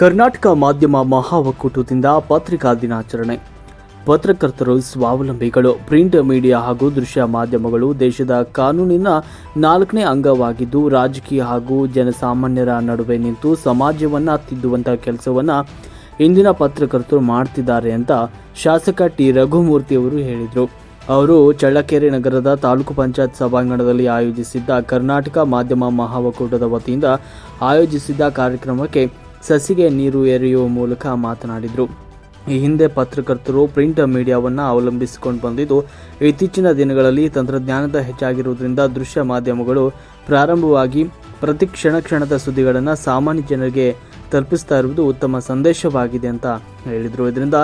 ಕರ್ನಾಟಕ ಮಾಧ್ಯಮ ಮಹಾ ಒಕ್ಕೂಟದಿಂದ ಪತ್ರಿಕಾ ದಿನಾಚರಣೆ. ಪತ್ರಕರ್ತರು ಸ್ವಾವಲಂಬಿಗಳು, ಪ್ರಿಂಟ್ ಮೀಡಿಯಾ ಹಾಗೂ ದೃಶ್ಯ ಮಾಧ್ಯಮಗಳು ದೇಶದ ಕಾನೂನಿನ ನಾಲ್ಕನೇ ಅಂಗವಾಗಿದ್ದು, ರಾಜಕೀಯ ಹಾಗೂ ಜನಸಾಮಾನ್ಯರ ನಡುವೆ ನಿಂತು ಸಮಾಜವನ್ನು ತಿದ್ದುವಂತ ಕೆಲಸವನ್ನು ಇಂದಿನ ಪತ್ರಕರ್ತರು ಮಾಡ್ತಿದ್ದಾರೆ ಅಂತ ಶಾಸಕ ಟಿ. ರಘುಮೂರ್ತಿ ಅವರು ಹೇಳಿದರು. ಅವರು ಚಳ್ಳಕೆರೆ ನಗರದ ತಾಲೂಕು ಪಂಚಾಯತ್ ಸಭಾಂಗಣದಲ್ಲಿ ಆಯೋಜಿಸಿದ್ದ ಕರ್ನಾಟಕ ಮಾಧ್ಯಮ ಮಹಾ ಒಕ್ಕೂಟದ ವತಿಯಿಂದ ಆಯೋಜಿಸಿದ್ದ ಕಾರ್ಯಕ್ರಮಕ್ಕೆ ಸಸಿಗೆ ನೀರು ಎರೆಯುವ ಮೂಲಕ ಮಾತನಾಡಿದರು. ಈ ಹಿಂದೆ ಪತ್ರಕರ್ತರು ಪ್ರಿಂಟ್ ಮೀಡಿಯಾವನ್ನು ಅವಲಂಬಿಸಿಕೊಂಡು ಬಂದಿದ್ದು, ಇತ್ತೀಚಿನ ದಿನಗಳಲ್ಲಿ ತಂತ್ರಜ್ಞಾನದ ಹೆಚ್ಚಾಗಿರುವುದರಿಂದ ದೃಶ್ಯ ಮಾಧ್ಯಮಗಳು ಪ್ರಾರಂಭವಾಗಿ ಪ್ರತಿ ಕ್ಷಣ ಕ್ಷಣದ ಸುದ್ದಿಗಳನ್ನು ಸಾಮಾನ್ಯ ಜನರಿಗೆ ತಲುಪಿಸ್ತಾ ಇರುವುದು ಉತ್ತಮ ಸಂದೇಶವಾಗಿದೆ ಅಂತ ಹೇಳಿದರು. ಇದರಿಂದ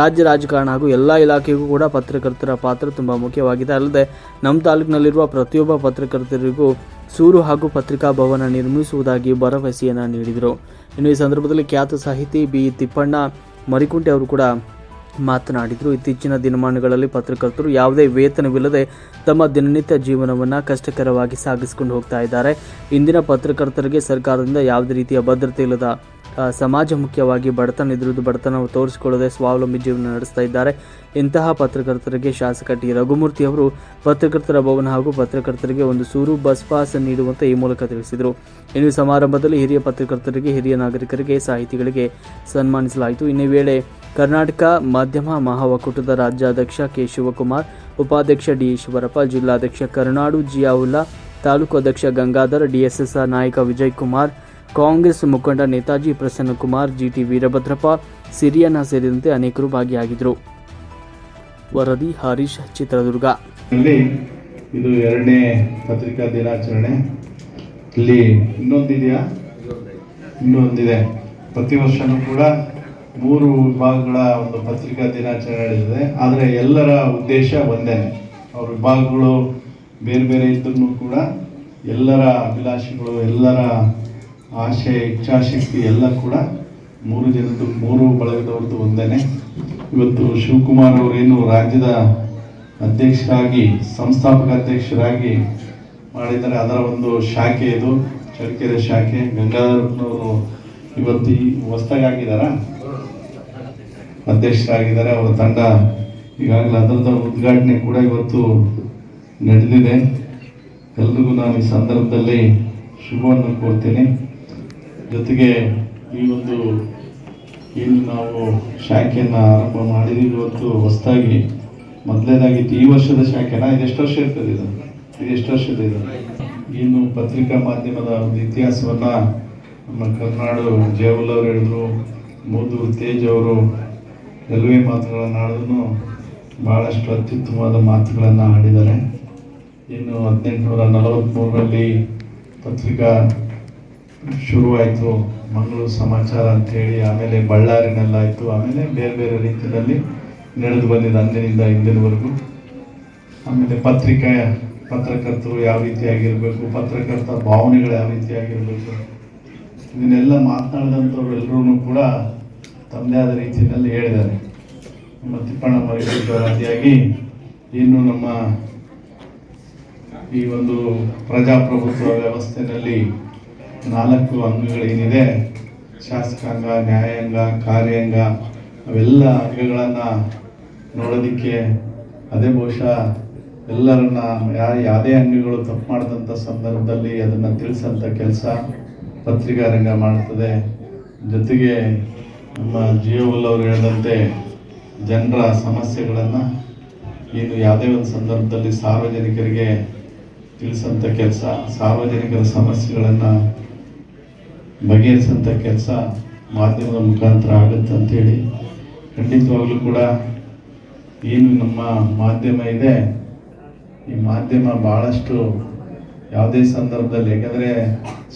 ರಾಜ್ಯ ರಾಜಕಾರಣ ಹಾಗೂ ಎಲ್ಲ ಇಲಾಖೆಗೂ ಕೂಡ ಪತ್ರಕರ್ತರ ಪಾತ್ರ ತುಂಬ ಮುಖ್ಯವಾಗಿದೆ. ಅಲ್ಲದೆ ನಮ್ಮ ತಾಲೂಕಿನಲ್ಲಿರುವ ಪ್ರತಿಯೊಬ್ಬ ಪತ್ರಕರ್ತರಿಗೂ ಸೂರು ಹಾಗೂ ಪತ್ರಿಕಾ ಭವನ ನಿರ್ಮಿಸುವುದಾಗಿ ಭರವಸೆಯನ್ನು ನೀಡಿದರು. ಇನ್ನು ಈ ಸಂದರ್ಭದಲ್ಲಿ ಖ್ಯಾತ ಸಾಹಿತಿ ಬಿ. ತಿಪ್ಪಣ್ಣ ಮರಿಕುಂಟೆ ಅವರು ಕೂಡ ಮಾತನಾಡಿದರು. ಇತ್ತೀಚಿನ ದಿನಮಾನಗಳಲ್ಲಿ ಪತ್ರಕರ್ತರು ಯಾವುದೇ ವೇತನವಿಲ್ಲದೆ ತಮ್ಮ ದಿನನಿತ್ಯ ಜೀವನವನ್ನು ಕಷ್ಟಕರವಾಗಿ ಸಾಗಿಸಿಕೊಂಡು ಹೋಗ್ತಾ ಇದ್ದಾರೆ. ಇಂದಿನ ಪತ್ರಕರ್ತರಿಗೆ ಸರ್ಕಾರದಿಂದ ಯಾವುದೇ ರೀತಿಯ ಭದ್ರತೆ ಇಲ್ಲದ ಸಮಾಜ ಮುಖ್ಯವಾಗಿ ಬಡತನ ಇದ್ರದ್ದು ಬಡತನ ತೋರಿಸಿಕೊಳ್ಳದೆ ಸ್ವಾವಲಂಬಿ ಜೀವನ ನಡೆಸ್ತಾ ಇದ್ದಾರೆ. ಇಂತಹ ಪತ್ರಕರ್ತರಿಗೆ ಶಾಸಕ ಟಿ. ರಘುಮೂರ್ತಿ ಅವರು ಪತ್ರಕರ್ತರ ಭವನ ಹಾಗೂ ಪತ್ರಕರ್ತರಿಗೆ ಒಂದು ಸೂರು ಬಸ್ ಪಾಸ್ ನೀಡುವಂತೆ ಈ ಮೂಲಕ ತಿಳಿಸಿದರು. ಇನ್ನು ಸಮಾರಂಭದಲ್ಲಿ ಹಿರಿಯ ಪತ್ರಕರ್ತರಿಗೆ, ಹಿರಿಯ ನಾಗರಿಕರಿಗೆ ಸಾಹಿತಿಗಳಿಗೆ ಸನ್ಮಾನಿಸಲಾಯಿತು. ಇನ್ನೇ ವೇಳೆ ಕರ್ನಾಟಕ ಮಾಧ್ಯಮ ಮಹಾ ಒಕ್ಕೂಟದ ರಾಜ್ಯಾಧ್ಯಕ್ಷ ಕೆ. ಶಿವಕುಮಾರ್, ಉಪಾಧ್ಯಕ್ಷ ಡಿ. ಈಶ್ವರಪ್ಪ, ಜಿಲ್ಲಾಧ್ಯಕ್ಷ ಕರುನಾಡು ಜಿಯಾವುಲ್ಲಾ, ತಾಲೂಕು ಅಧ್ಯಕ್ಷ ಗಂಗಾಧರ್ ಡಿಎಸ್ಎಸ್ಆರ್ ನಾಯಕ ವಿಜಯ್ ಕುಮಾರ್ ಕಾಂಗ್ರೆಸ್ ಮುಖಂಡ ನೇತಾಜಿ ಪ್ರಸನ್ನಕುಮಾರ್, ಜಿಟಿ ವೀರಭದ್ರಪ್ಪ ಸಿರಿಯನ್ನ ಸೇರಿದಂತೆ ಅನೇಕರು ಭಾಗಿಯಾಗಿದ್ದರು. ವರದಿ ಹರೀಶ್, ಚಿತ್ರದುರ್ಗ. ಇದು ಎರಡನೇ ಪತ್ರಿಕಾ ದಿನಾಚರಣೆ. ಇಲ್ಲಿ ಇನ್ನೊಂದಿದೆಯಾ? ಇನ್ನೊಂದಿದೆ. ಪ್ರತಿ ವರ್ಷನೂ ಕೂಡ ಮೂರು ವಿಭಾಗಗಳ ಒಂದು ಪತ್ರಿಕಾ ದಿನಾಚರಣೆ ನಡೆದಿದೆ ಆದರೆ ಎಲ್ಲರ ಉದ್ದೇಶ ಒಂದೇ. ಅವ್ರ ವಿಭಾಗಗಳು ಬೇರೆ ಬೇರೆ ಇದ್ದರೂ ಕೂಡ ಎಲ್ಲರ ಅಭಿಲಾಷೆಗಳು, ಎಲ್ಲರ ಆಶೆ, ಇಚ್ಛಾಶಕ್ತಿ ಎಲ್ಲ ಕೂಡ ಮೂರು ಜನದ್ದು, ಮೂರು ಬಳಗದವ್ರದ್ದು ಒಂದೇ ಇವತ್ತು ಶಿವಕುಮಾರ್ ಅವರೇನು ರಾಜ್ಯದ ಅಧ್ಯಕ್ಷರಾಗಿ, ಸಂಸ್ಥಾಪಕ ಅಧ್ಯಕ್ಷರಾಗಿ ಮಾಡಿದ್ದಾರೆ. ಅದರ ಒಂದು ಶಾಖೆ ಇದು, ಚಳ್ಳಕೆರೆ ಶಾಖೆ. ಗಂಗಾಧರ್ನವರು ಇವತ್ತು ಈ ಹೊಸ್ದಾಗಿ ಆಗಿದಾರ ಅಧ್ಯಕ್ಷರಾಗಿದ್ದಾರೆ. ಅವರ ತಂಡ ಈಗಾಗಲೇ ಅದರದ ಉದ್ಘಾಟನೆ ಕೂಡ ಇವತ್ತು ನಡೆದಿದೆ. ಎಲ್ರಿಗೂ ನಾನು ಈ ಸಂದರ್ಭದಲ್ಲಿ ಶುಭವನ್ನು ಕೋರ್ತೇನೆ ಜೊತೆಗೆ ಈ ಒಂದು ಏನು ನಾವು ಶಾಖೆಯನ್ನು ಆರಂಭ ಮಾಡಿದೀವಿ ಇವತ್ತು ಹೊಸದಾಗಿ ಮೊದಲನೇದಾಗಿತ್ತು ಈ ವರ್ಷದ ಶಾಖೆನ ಇದು ಎಷ್ಟು ವರ್ಷ ಇರ್ತದೆ ಇದು? ಎಷ್ಟು ವರ್ಷದ ಇದು? ಇನ್ನು ಪತ್ರಿಕಾ ಮಾಧ್ಯಮದ ಒಂದು ಇತಿಹಾಸವನ್ನು ನಮ್ಮ ಕರ್ನಾಡು ಜೇವಲ್ ಅವರು ಹೇಳಿದ್ರು ಮೂದೂರು ತೇಜ್ ಅವರು ಎಲ್ಲವೇ ಮಾತುಗಳನ್ನು ಆಡಿದ್ರು ಭಾಳಷ್ಟು ಅತ್ಯುತ್ತಮವಾದ ಮಾತುಗಳನ್ನು ಆಡಿದ್ದಾರೆ. ಇನ್ನು ಹದಿನೆಂಟುನೂರ ನಲವತ್ತ್ಮೂರರಲ್ಲಿ ಪತ್ರಿಕಾ ಶುರುವಾಯಿತು, ಮಂಗಳೂರು ಸಮಾಚಾರ ಅಂತೇಳಿ, ಆಮೇಲೆ ಬಳ್ಳಾರಿನಲ್ಲಾಯಿತು, ಆಮೇಲೆ ಬೇರೆ ಬೇರೆ ರೀತಿಯಲ್ಲಿ ನಡೆದು ಬಂದಿದೆ ಅಂದಿನಿಂದ ಇಂದಿನವರೆಗೂ. ಆಮೇಲೆ ಪತ್ರಿಕೆ, ಪತ್ರಕರ್ತರು ಯಾವ ರೀತಿಯಾಗಿರಬೇಕು ಪತ್ರಕರ್ತ ಭಾವನೆಗಳು ಯಾವ ರೀತಿಯಾಗಿರಬೇಕು ಇದನ್ನೆಲ್ಲ ಮಾತನಾಡಿದಂಥವ್ರು ಎಲ್ಲರೂ ಕೂಡ ತಮ್ಮದೇ ಆದ ರೀತಿಯಲ್ಲಿ ಹೇಳಿದ್ದಾರೆ. ನಮ್ಮ ತಿಪ್ಪಣ್ಣ ಮರಿಯಾಗಿ ಇನ್ನು ನಮ್ಮ ಈ ಒಂದು ಪ್ರಜಾಪ್ರಭುತ್ವ ವ್ಯವಸ್ಥೆಯಲ್ಲಿ ನಾಲ್ಕು ಅಂಗಗಳೇನಿದೆ? ಶಾಸಕಾಂಗ, ನ್ಯಾಯಾಂಗ, ಕಾರ್ಯಾಂಗ, ಅವೆಲ್ಲ ಅಂಗಗಳನ್ನು ನೋಡೋದಕ್ಕೆ ಅದೇ ಬಹುಶಃ ಎಲ್ಲರನ್ನ ಯಾ, ಯಾವುದೇ ಅಂಗಗಳು ತಪ್ಪು ಮಾಡಿದಂಥ ಸಂದರ್ಭದಲ್ಲಿ ಅದನ್ನು ತಿಳಿಸೋಂಥ ಕೆಲಸ ಪತ್ರಿಕಾ ರಂಗ ಮಾಡ್ತದೆ. ಜೊತೆಗೆ ನಮ್ಮ ಜಿಯೋಲ್ ಅವರು ಹೇಳಿದಂತೆ ಜನರ ಸಮಸ್ಯೆಗಳನ್ನು ಏನು ಯಾವುದೇ ಒಂದು ಸಂದರ್ಭದಲ್ಲಿ ಸಾರ್ವಜನಿಕರಿಗೆ ತಿಳಿಸೋಂಥ ಕೆಲಸ, ಸಾರ್ವಜನಿಕರ ಸಮಸ್ಯೆಗಳನ್ನು ಬಗೆಹರಿಸಂಥ ಕೆಲಸ ಮಾಧ್ಯಮದ ಮುಖಾಂತರ ಆಗುತ್ತೆ ಅಂತೇಳಿ ಖಂಡಿತವಾಗ್ಲೂ ಕೂಡ ಏನು ನಮ್ಮ ಮಾಧ್ಯಮ ಇದೆ, ಈ ಮಾಧ್ಯಮ ಭಾಳಷ್ಟು ಯಾವುದೇ ಸಂದರ್ಭದಲ್ಲಿ, ಯಾಕಂದರೆ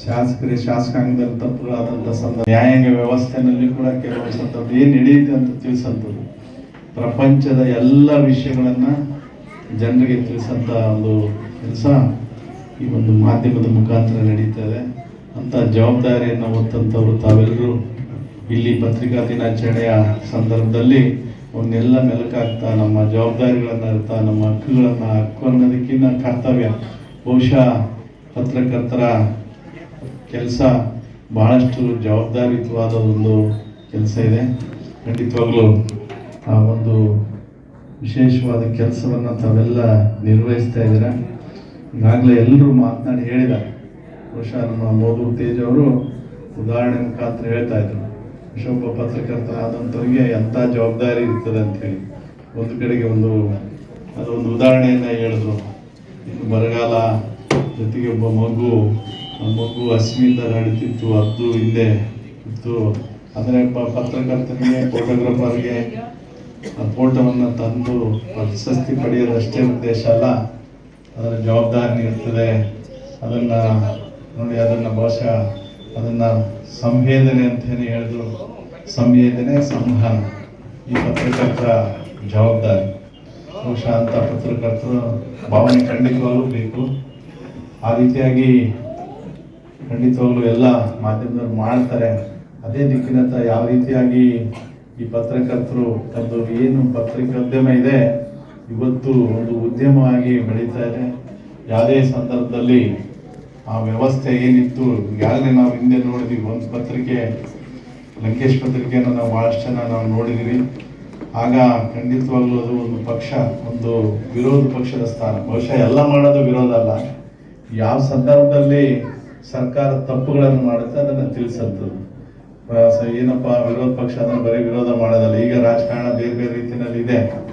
ಶಾಸಕರಿ, ಶಾಸಕಾಂಗದಲ್ಲಿ ತಪ್ಪುಗಳಾದಂಥ ಸಂದರ್ಭ, ನ್ಯಾಯಾಂಗ ವ್ಯವಸ್ಥೆನಲ್ಲಿ ಕೂಡ ಕೆಲವು ಸಂದರ್ಭ ಏನು ನಡೆಯುತ್ತೆ ಅಂತ ತಿಳಿಸಂಥದ್ದು. ಪ್ರಪಂಚದ ಎಲ್ಲ ವಿಷಯಗಳನ್ನು ಜನರಿಗೆ ತಿಳಿಸಂಥ ಒಂದು ಕೆಲಸ ಈ ಒಂದು ಮಾಧ್ಯಮದ ಮುಖಾಂತರ ನಡೀತದೆ ಅಂತ ಜವಾಬ್ದಾರಿಯನ್ನು ಹೊತ್ತಂಥವ್ರು ತಾವೆಲ್ಲರೂ ಇಲ್ಲಿ ಪತ್ರಿಕಾ ದಿನಾಚರಣೆಯ ಸಂದರ್ಭದಲ್ಲಿ ಅವನ್ನೆಲ್ಲ ಮೆಲುಕಾಗ್ತಾ ನಮ್ಮ ಜವಾಬ್ದಾರಿಗಳನ್ನು ಅರ್ಥ ನಮ್ಮ ಹಕ್ಕುಗಳನ್ನು, ಹಕ್ಕು ಅನ್ನೋದಕ್ಕಿಂತ ಕರ್ತವ್ಯ. ಬಹುಶಃ ಪತ್ರಕರ್ತರ ಕೆಲಸ ಬಹಳಷ್ಟು ಜವಾಬ್ದಾರಿಯುತವಾದ ಒಂದು ಕೆಲಸ ಇದೆ. ಖಂಡಿತವಾಗಲೂ ಆ ಒಂದು ವಿಶೇಷವಾದ ಕೆಲಸವನ್ನು ತಾವೆಲ್ಲ ನಿರ್ವಹಿಸ್ತಾ ಇದ್ದೀರಾ? ಈಗಾಗಲೇ ಎಲ್ಲರೂ ಮಾತನಾಡಿ ಹೇಳಿದ್ದಾರೆ. ಬಹುಶಃ ನಮ್ಮ ಮೋದು ತೇಜ್ ಅವರು ಉದಾಹರಣೆ ಮುಖಾಂತರ ಹೇಳ್ತಾ ಇದ್ರು. ಬಹುಶಃ ಒಬ್ಬ ಪತ್ರಕರ್ತರಾದಂಥವ್ರಿಗೆ ಎಂಥ ಜವಾಬ್ದಾರಿ ಇರ್ತದೆ ಅಂತ ಹೇಳಿ. ಒಂದು ಕಡೆಗೆ ಒಂದು, ಅದೊಂದು ಉದಾಹರಣೆಯನ್ನು ಹೇಳಿದ್ರು. ಇನ್ನು ಬರಗಾಲ ಜೊತೆಗೆ ಒಬ್ಬ ಮಗು, ಆ ಮಗು ಹಸಿವಿಂದ ನಡೀತಿತ್ತು ಅದು ಹಿಂದೆ ಇತ್ತು. ಅಂದರೆ ಪತ್ರಕರ್ತನಿಗೆ ಫೋಟೋಗ್ರಾಫರ್ಗೆ ಆ ಫೋಟೋವನ್ನು ತಂದು ಪ್ರಶಸ್ತಿ ಪಡೆಯೋದಷ್ಟೇ ಉದ್ದೇಶ ಅಲ್ಲ. ಅದರ ಜವಾಬ್ದಾರಿ ಇರ್ತದೆ. ಅದನ್ನ ನೋಡಿ, ಅದನ್ನ ಬಹುಶಃ ಅದನ್ನ ಸಂವೇದನೆ ಅಂತ ಹೇಳಿ ಹೇಳಿದ್ರು. ಸಂವೇದನೆ ಸಂವಹನ ಈ ಪತ್ರಕರ್ತರ ಜವಾಬ್ದಾರಿ. ಬಹುಶಃ ಅಂತ ಪತ್ರಕರ್ತರು ಭಾವನೆ ಖಂಡಿತವಾಗ್ಲೂ ಬೇಕು. ಆ ರೀತಿಯಾಗಿ ಖಂಡಿತವಾಗ್ಲೂ ಎಲ್ಲ ಮಾಧ್ಯಮದವರು ಮಾಡ್ತಾರೆ. ಅದೇ ದಿಕ್ಕಿನತ್ತ ಯಾವ ರೀತಿಯಾಗಿ ಈ ಪತ್ರಕರ್ತರು ತಮ್ಮದು ಏನು ಪತ್ರಿಕೋದ್ಯಮ ಇದೆ ಇವತ್ತು ಒಂದು ಉದ್ಯಮವಾಗಿ ಬೆಳೀತಾ ಇದೆ. ಯಾವುದೇ ಸಂದರ್ಭದಲ್ಲಿ ಆ ವ್ಯವಸ್ಥೆ ಏನಿತ್ತು ಈಗಾಗಲೇ ನಾವು ಹಿಂದೆ ನೋಡಿದ್ವಿ, ಒಂದು ಪತ್ರಿಕೆ, ಲಂಕೇಶ್ ಪತ್ರಿಕೆಯನ್ನು ನಾವು ಬಹಳಷ್ಟು ಜನ ನಾವು ನೋಡಿದ್ದೀವಿ ಆಗ ಖಂಡಿತವಾಗ್ಲೂ ಅದು ಒಂದು ಪಕ್ಷ, ಒಂದು ವಿರೋಧ ಪಕ್ಷದ ಸ್ಥಾನ. ಬಹುಶಃ ಎಲ್ಲ ಮಾಡೋದು ವಿರೋಧ ಅಲ್ಲ. ಯಾವ ಸಂದರ್ಭದಲ್ಲಿ ಸರ್ಕಾರ ತಪ್ಪುಗಳನ್ನು ಮಾಡುತ್ತೆ ಅದನ್ನು ಸ- ಏನಪ್ಪ, ವಿರೋಧ ಪಕ್ಷ ಅದನ್ನು ಬರೀ ವಿರೋಧ ಮಾಡೋದಲ್ಲ. ಈಗ ರಾಜಕಾರಣ ಬೇರೆ ಬೇರೆ ರೀತಿಯಲ್ಲಿ ಇದೆ